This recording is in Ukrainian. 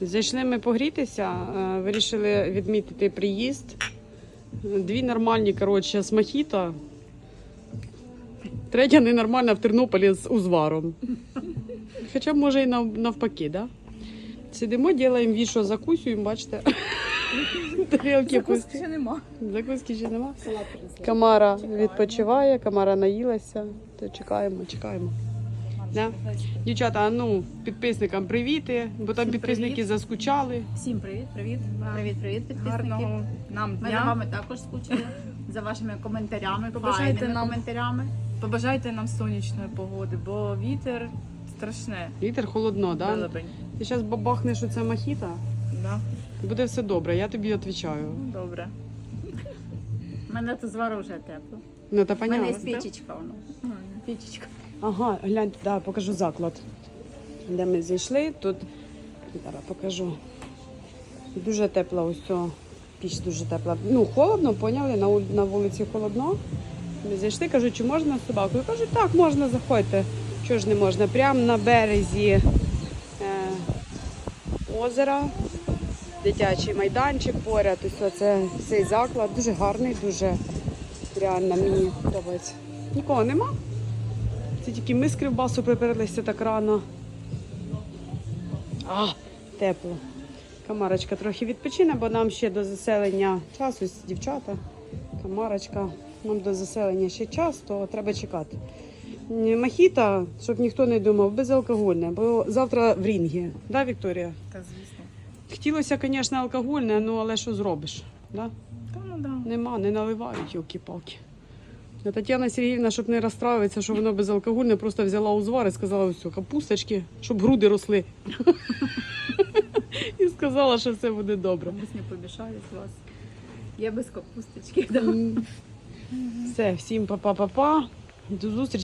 Зайшли ми погрітися, е, вирішили відмітити приїзд. Дві нормальні, коротше, з мохіто. Третя ненормальна в Тернополі з узваром. Хоча, може, і навпаки, да? Сидимо, робимо вішо, закусуємо, бачите. Тарілки пусті. ще нема. Закуски ще нема. Камара відпочиває, камара наїлася. То чекаємо, чекаємо. Да? Дівчата, ну, підписникам привіти, бо там Всім підписники привіт. заскучали. Всім привіт, привіт. Привіт, привіт, підписники. Гарного нам Ми за дня. вами також скучили за вашими коментарями, Побажайте файними нам- коментарями. Побажайте нам сонячної погоди, бо вітер страшне. Вітер холодно, да? Ти зараз бабахнеш оце мохіто, Да? буде все добре, я тобі відповідаю. Добре. Мене тут звару вже тепло. Ну, та У мене є понятно. пічечка воно. Пічечка. Ага, глянь, да, покажу заклад. Де ми зайшли, тут зараз покажу. Дуже тепла ось піч дуже тепла. Ну, холодно, поняли, на, на вулиці холодно. Ми зайшли, кажу, чи можна з собакою? Кажуть, так, можна, заходьте. Чого ж не можна? Прямо на березі е, озера, дитячий майданчик поряд. Ось це цей заклад. Дуже гарний, дуже реально мені подобається. Нікого нема. Це тільки ми з кривбасу приперлися так рано. А, тепло. Камарочка трохи відпочине, бо нам ще до заселення часу, ось дівчата. Камарочка, нам до заселення ще час, то треба чекати. М, Мохіто, щоб ніхто не думав, безалкогольне, бо завтра в рінгі. Да, Вікторія? Та звісно. Хотілося, звісно, алкогольне, ну але що зробиш? Да? Та ну да. Нема, не наливають йолки-палки. А Тетяна Сергіївна, щоб не розстраюватися, що воно безалкогольне, просто взяла узвар і сказала, ось капусточки, щоб груди росли. І сказала, що все буде добре. Комусь не помішаю з вас. Я без капусточки. Все, всім па-па-па-па. До зустрічі.